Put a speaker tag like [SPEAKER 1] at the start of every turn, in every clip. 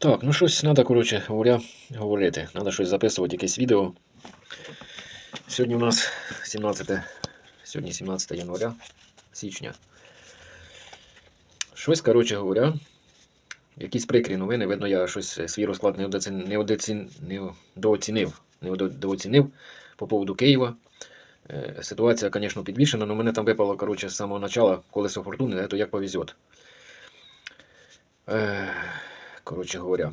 [SPEAKER 1] Так, ну щось треба, коротше говоря, говорити. Треба щось записувати, якесь відео. Сьогодні у нас 17, сьогодні 17 января, січня. Щось, коротше говоря, якісь прикрі новини. Видно, я щось е, свій розклад не, одоцін, не, одоцін, не дооцінив, не одо- дооцінив по поводу Києва. Е, Ситуація, звісно, підвішена, але мене там випало, коротше, з самого початку колесо фортуни, то як повезет. Коротше говоря.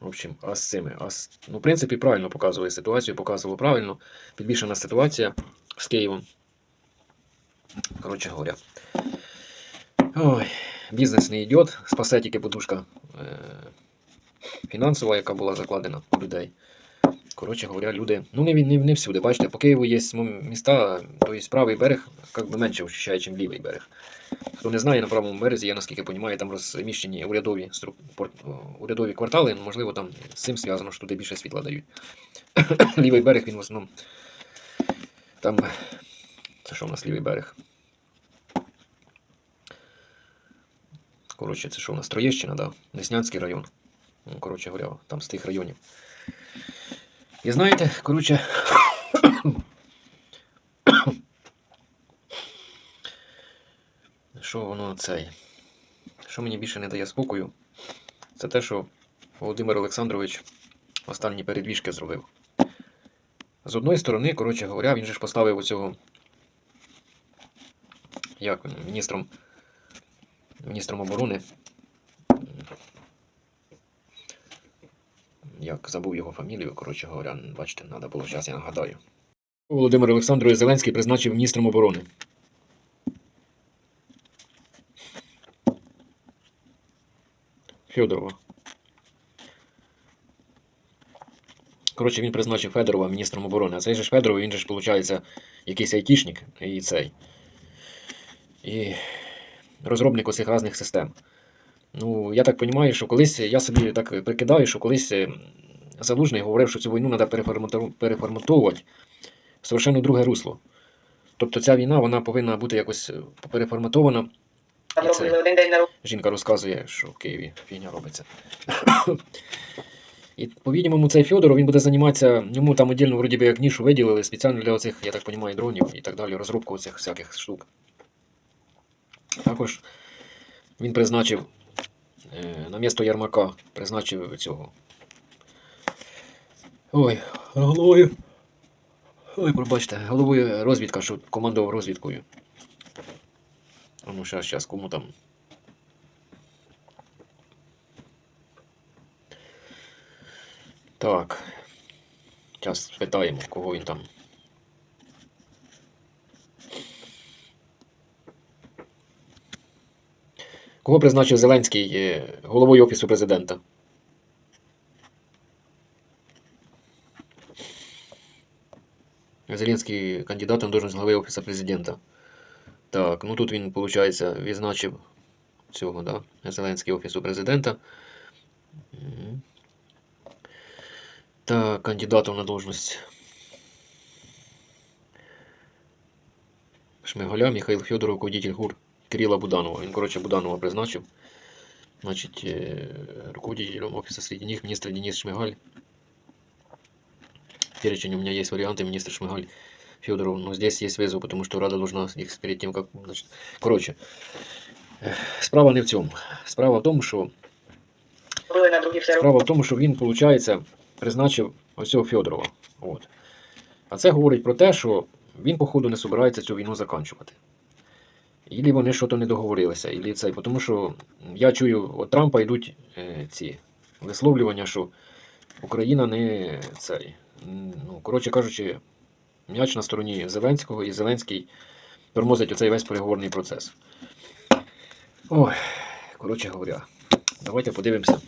[SPEAKER 1] В общем, а з цими. А з... Ну, в принципі, правильно показує ситуацію, показувало правильно. Підвішена ситуація з Києвом. Коротше говоря. Ой, бізнес не йде, спасе тільки подушка е... фінансова, яка була закладена у людей. Коротше говоря, люди, ну не, не, не всюди. Бачите, по Києву є міста, то є правий берег, як би менше ощущає, ніж лівий берег. Хто не знає, на правому березі, я наскільки розумію, там розміщені урядові, стру... пор- о, урядові квартали, ну, можливо, там з цим зв'язано, що туди більше світла дають. лівий берег, він в основному. Там. Це що у нас лівий берег? Коротше, це що у нас Троєщина, да? Деснянський район. Ну, коротше говоря, там з тих районів. І знаєте, коротше. Що воно цей? Що мені більше не дає спокою, це те, що Володимир Олександрович останні передвіжки зробив. З одної сторони, коротше говоря, він же ж поставив оцього як міністром, міністром оборони. Як забув його фамілію, коротше говоря, бачите, треба було зараз, я нагадаю. Володимир Олександрович Зеленський призначив міністром оборони. Федорова. Коротше, він призначив Федорова міністром оборони. А цей же ж Федоров, він же ж, виходить, якийсь айтішник і цей. І розробник усіх різних систем. Ну, я так розумію, що колись я собі так прикидаю, що колись е, Залужний говорив, що цю війну треба переформатовувати в совершенно друге русло. Тобто ця війна вона повинна бути якось е, переформатована. І це жінка розказує, що в Києві фігня робиться. І, по-відомому, цей Федоров він буде займатися, йому там отдільно вроді би як нішу виділили спеціально для оцих, я так розумію, дронів і так далі, розробку оцих всяких штук. Також він призначив е, на місто Ярмака, призначив цього. Ой, головою. Ой, пробачте, головою розвідка, що командував розвідкою. Ну, щас, щас, кому там. Так. Зараз спитаємо, кого він там. Кого призначив Зеленський е, головою Офісу президента? Зеленський кандидатом должен глави Офісу президента. Так, ну тут він, виходить, відзначив цього, да? Зеленський Офісу президента. Мгм. Та кандидатом на должность Шмигаля Михаил Федоров, руководитель ГУР Кирилла Буданова. Він, коротше, Буданова призначив. Значить, е, руководителем офиса среди них министр Денис Шмигаль. Перечень у меня есть варианты, министр Шмигаль Федоров. Но здесь есть вызов, потому что Рада должна их перед тем, как... Значит, коротше, е, справа не в цьому. Справа в тому, що Справа в тому, що він, виходить, призначив ось цього Федорова. От. А це говорить про те, що він, походу, не збирається цю війну закінчувати. Ілі вони щось не договорилися, ілі цей. Тому що я чую, від Трампа йдуть е, ці висловлювання, що Україна не цей. Ну, коротше кажучи, м'яч на стороні Зеленського, і Зеленський тормозить оцей весь переговорний процес. Ой, коротше говоря, давайте подивимося.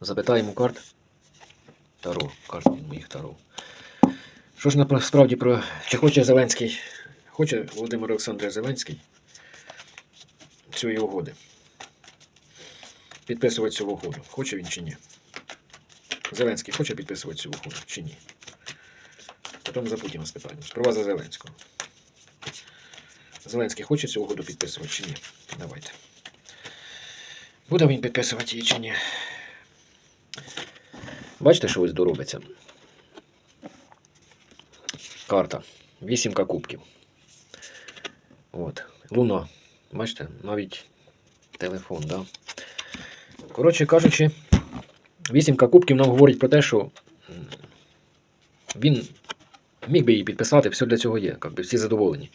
[SPEAKER 1] Запитаємо карт. Таро, карт моїх Таро. Що ж насправді про. Чи хоче Зеленський? Хоче Володимир Олександрович Зеленський цієї угоди? Підписувати цю угоду. Хоче він чи ні? Зеленський хоче підписувати цю угоду чи ні? Потім за Путіна спитаємо. Сперва за Зеленського. Зеленський хоче цю угоду підписувати чи ні? Давайте. Буде він підписувати її чи ні. Бачите, що ось доробиться? Карта. Вісімка кубків. От. Луна. Бачите, навіть телефон, да? Коротше кажучи, вісімка кубків нам говорить про те, що він міг би її підписати, все для цього є, як би всі задоволені.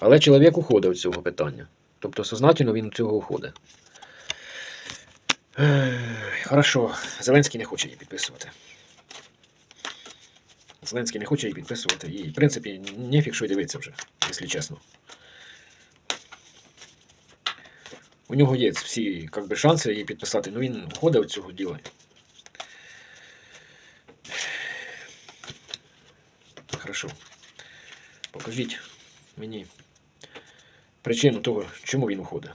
[SPEAKER 1] Але чоловік уходить від цього питання. Тобто сознательно він від цього уходить. Хорошо, Зеленський не хоче її підписувати. Зеленський не хоче її підписувати. І, в принципі, нефіг що й дивитися вже, якщо чесно. У нього є всі как би, шанси її підписати, але він уходить від цього діла. Хорошо. Покажіть мені причину того, чому він уходить.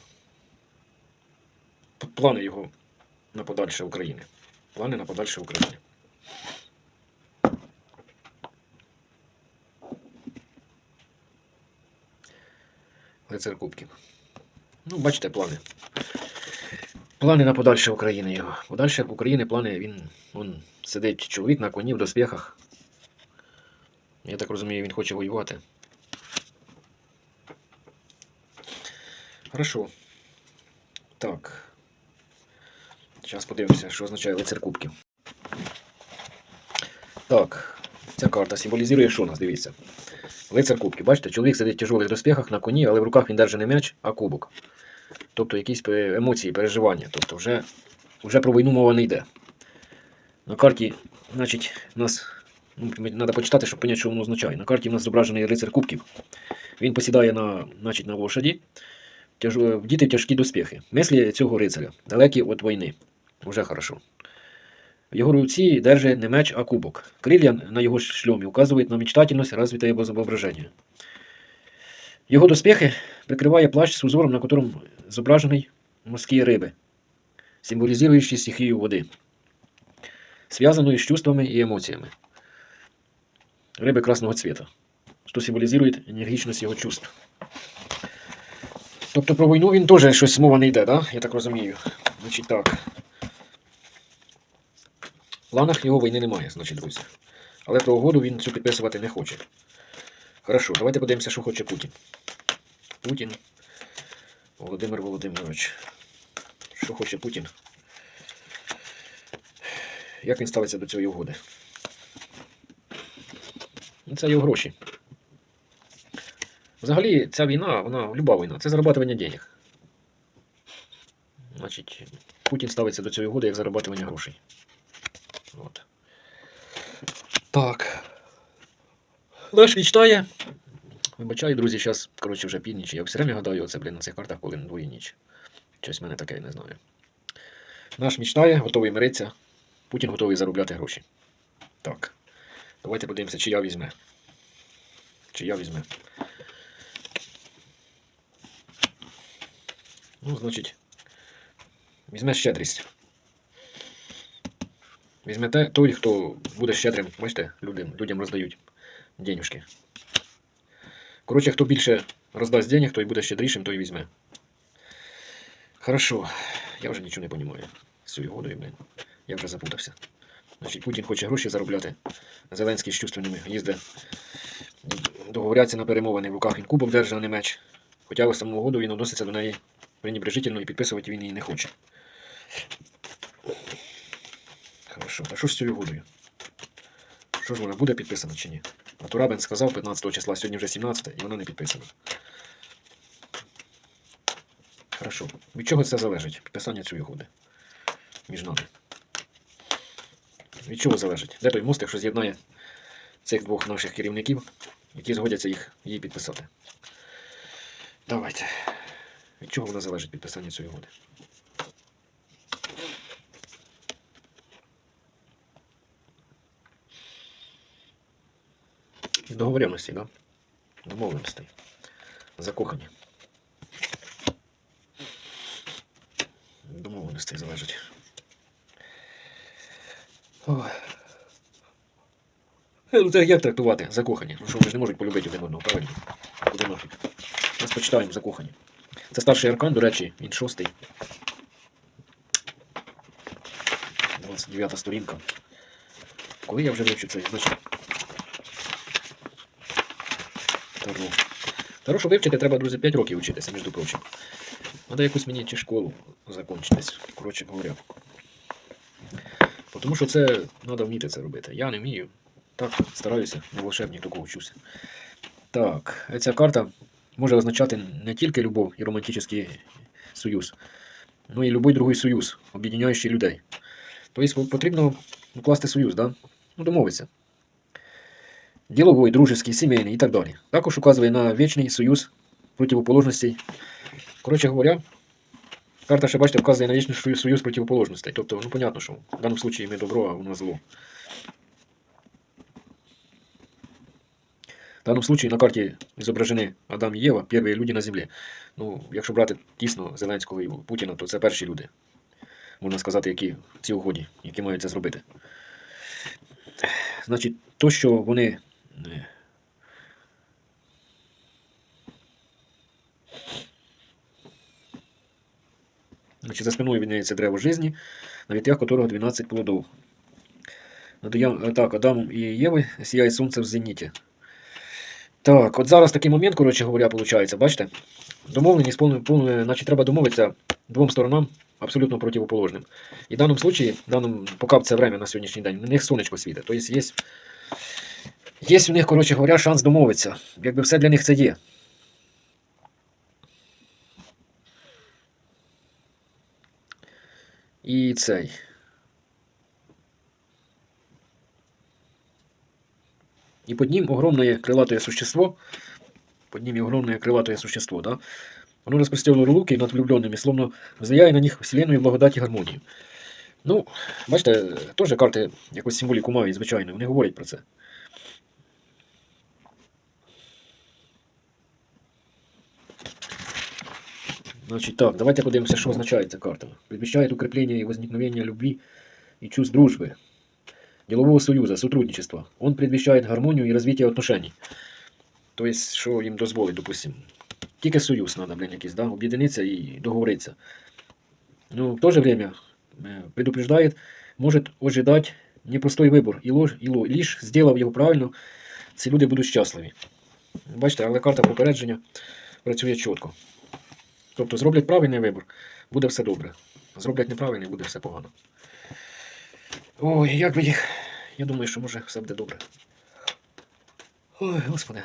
[SPEAKER 1] Плани його на подальше України. Плани на подальше України. Лицар Кубків. Ну, бачите, плани. Плани на подальше України його. Подальше України плани він. Он сидить чоловік на коні в доспіхах. Я так розумію, він хоче воювати. Хорошо. Так. Зараз подивимося, що означає лицар кубків. Так, ця карта символізує, що у нас, дивіться. Лицар кубків. Бачите, чоловік сидить в тяжелих доспіхах на коні, але в руках він держить не м'яч, а кубок. Тобто якісь емоції, переживання. Тобто вже, вже про війну мова не йде. На карті, значить, у нас. Ну, треба почитати, щоб поняти, що воно означає. На карті в нас зображений рицар кубків. Він посідає на, значить, на лошаді, тяж... вдіти в тяжкі доспіхи. Мислі цього рицаря далекі від війни. Уже хорошо. В його руці держить не меч, а кубок. Крилля на його шльомі указують на мечтательність, развитое воображение. Його доспіхи прикриває плащ з узором, на котором зображений морські риби, символізуючи стихію води, зв'язаною з чувствами і емоціями. Риби красного цвета, що символізує енергічність його чувств. Тобто про війну він теж щось мова не йде, да? я так розумію. Значить так. В планах його війни немає, значить, друзі. Але про угоду він цю підписувати не хоче. Хорошо, давайте подивимося, що хоче Путін. Путін. Володимир Володимирович. Що хоче Путін? Як він ставиться до цієї угоди? Це його гроші. Взагалі, ця війна, вона люба війна, це зарабатування денег. Значить, Путін ставиться до цієї угоди як зарабатування грошей. От. Так. Наш відчитає. Вибачаю, друзі, зараз, коротше, вже північ. Я все время гадаю, оце, блін, на цих картах, коли двоє ніч. Щось в мене таке, не знаю. Наш мічтає, готовий миритися. Путін готовий заробляти гроші. Так. Давайте подивимося, чи я візьме. Чи я візьме. Ну, значить, візьме щедрість. Візьмете той, хто буде щедрим, бачите, людям, людям роздають денюжки. Коротше, хто більше роздасть денег, той буде щедрішим, той візьме. Хорошо. Я вже нічого не розумію з цією годою, блин. Я вже запутався. Значить, Путін хоче гроші заробляти. Зеленський з чувственними їздить. Договоряться на перемовини. В руках він кубок держить, а не меч. Хоча в основну угоду він відноситься до неї пренебрежительно і підписувати він її не хоче. Хорошо. А що з цією угодою? Що ж вона буде підписана чи ні? А то Рабин сказав 15 числа, сьогодні вже 17 і вона не підписана. Хорошо. Від чого це залежить? Підписання цієї угоди між нами. Від чого залежить? Де той мостик, що з'єднає цих двох наших керівників, які згодяться їх її підписати? Давайте. Від чого вона залежить підписання цієї угоди? Договоренності, да? Домовленостей. Закохані. Домовленостей залежить. Ой. Ну, це як трактувати? Закохані. Ну що вони ж не можуть полюбити один одного, правильно? Куди нафіг? Нас почитаємо закохані. Це старший аркан, до речі, він шостий. 29 сторінка. Коли я вже вивчу цей, значить. Таро. Таро, щоб вивчити, треба, друзі, 5 років вчитися, між прочим. Треба якусь мені чи школу закінчитись, коротше говоря. Тому що це треба вміти це робити. Я не вмію. Так, стараюся, не волшебник, такого вчуся. Так, ця карта може означати не тільки любов і романтичний союз, ну і будь-який другий союз, об'єднаючий людей. Тобто потрібно укласти союз, да? ну, домовитися. Діловий, дружеский, сімейний і так далі. Також указує на вічний союз противоположностей. Коротше говоря, карта ще бачите, вказує на вічний союз- противоположностей. Тобто, ну, понятно, що в даному випадку ми добро, а воно зло. В даному случае на карті зображені Адам і Єва, перші люди на землі. Ну, якщо брати тісно Зеленського і Путіна, то це перші люди. Можна сказати, які в цій угоді, які мають це зробити. Значить, то, що вони. Значить, за спиною відняється древо житті, на ветвях которого 12 плодов. Так, Адамом і Єви сіяє сонце в зеніті. Так, от зараз такий момент, коротше говоря, виходить, бачите? Домовленість, повне, повне, значить, треба домовитися двом сторонам абсолютно противоположним. І в даному случаї, в даному, поки це время на сьогоднішній день, у них сонечко світить. Тобто є, є у них, коротше говоря, шанс домовитися. Якби все для них це є. І цей. И под ним огромное крылатое существо, под ними огромное крылатое существо, да, оно розпростерло руки над влюбленными, словно взяє на них вселенную благодать і гармонію. Ну, бачите, теж карти якусь символіку мають, звичайно, вони говорять про це. Значить так, давайте подивимося, що означає ця карта. Предвещает укрепление и возникновение любви и чувств дружбы, делового союза, сотрудничества. Он предвещает гармонию и развитие отношений. Тобто, що їм дозволить, допустим. Тільки союз треба, блін, якийсь, да? об'єднатися і договоритися. Ну, в то же время э, предупреждает, может ожидать непростой вибор. І, лож, і ло, лиш зробив його правильно, ці люди будуть щасливі. Бачите, але карта попередження працює чітко. Тобто зроблять правильний вибір, буде все добре. Зроблять неправильний, буде все погано. Ой, як би їх. Я думаю, що може все буде добре. Ой, господи.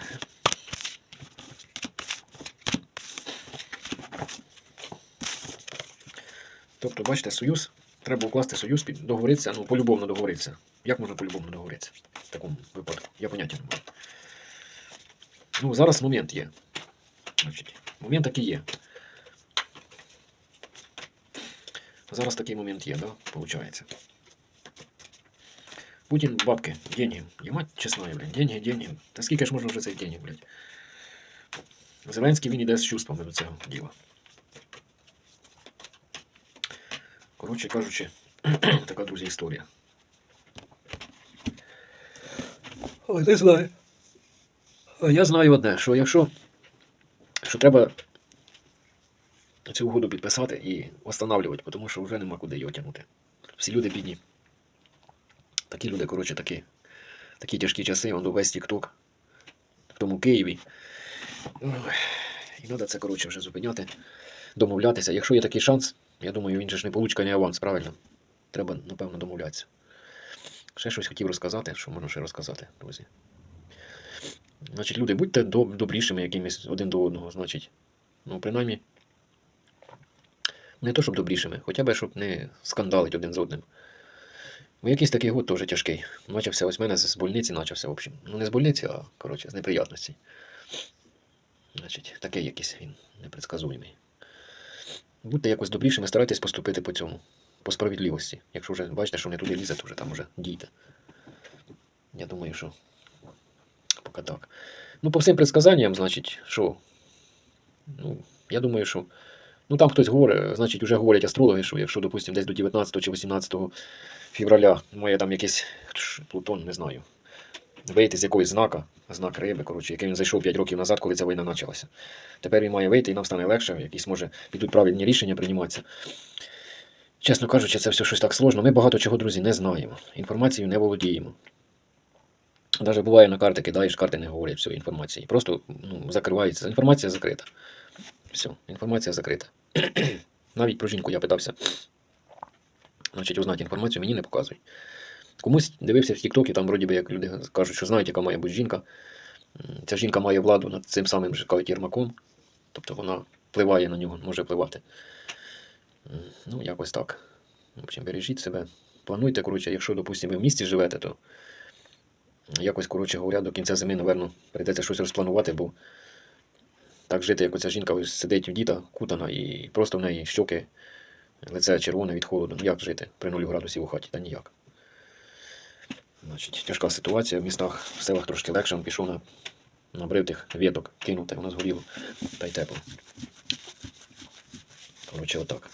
[SPEAKER 1] Тобто, бачите, союз, треба укласти союз, договоритися, ну, полюбовно договоритися. Як можна полюбовно договоритися в такому випадку? Я поняття не маю. Ну, зараз момент є. Значить, момент такий є. Зараз такий момент є, да? Получається. Путін бабки, деньги. Я мать чесна, блядь, деньги, деньги. Та скільки ж можна вже цих денег, блядь? Зеленський він іде з чувствами до цього діла. Коротше кажучи, така, друзі, історія. Ой, не знаю. А Я знаю одне, що якщо що треба цю угоду підписати і встановлювати, тому що вже нема куди його тягнути. Всі люди бідні. Такі люди, коротше, такі, такі тяжкі часи, он весь тік-ток в тому Києві. І треба це, коротше, вже зупиняти, домовлятися. Якщо є такий шанс, я думаю, він же ж не получка, не аванс, правильно? Треба, напевно, домовлятися. Ще щось хотів розказати, що можна ще розказати, друзі. Значить, люди, будьте добрішими якимись один до одного, значить. Ну, принаймні, не то, щоб добрішими, хоча б, щоб не скандалить один з одним. Бо якийсь такий год теж тяжкий. Начався ось мене з больниці, начався, в общем. Ну, не з больниці, а коротше, з неприятностей. Значить, такий якийсь він непредсказуємий. Будьте якось добрішими, старайтесь поступити по цьому, по справедливості. Якщо вже бачите, що не туди лізе, то вже там вже дійте. Я думаю, що поки так. Ну, по всім предсказанням, значить, що? Ну, я думаю, що. Ну там хтось говорить, значить, вже говорять астрологи, що якщо, допустимо, десь до 19 чи 18 февраля має там якийсь Плутон, не знаю, вийти з якогось знака, знак риби, коротше, який він зайшов 5 років назад, коли ця війна почалася. Тепер він має вийти і нам стане легше, якісь може підуть правильні рішення прийматися. Чесно кажучи, це все щось так сложно. Ми багато чого, друзі, не знаємо. Інформацією не володіємо. Навіть буває на карти кидаєш, карти не говорять всієї інформації. Просто ну, закривається. Інформація закрита. Все, інформація закрита. Навіть про жінку я питався. Значить, узнати інформацію мені не показують. Комусь дивився в Тіктокі, там вроді би як люди кажуть, що знають, яка має бути жінка. Ця жінка має владу над цим самим кажуть, Єрмаком. Тобто вона впливає на нього, може впливати. Ну, якось так. В общем, бережіть себе. Плануйте, коротше, якщо, допустимо, ви в місті живете, то якось, коротше говоря, до кінця зими, напевно, прийдеться щось розпланувати, бо так жити, як оця жінка ось сидить у діта, кутана, і просто в неї щоки, лице червоне від холоду. Ну як жити при нулі градусів у хаті? Та ніяк. Значить, тяжка ситуація в містах, в селах трошки легше, він пішов на, набрив тих віток, кинув, та воно згоріло, та й тепло. Коротше, отак.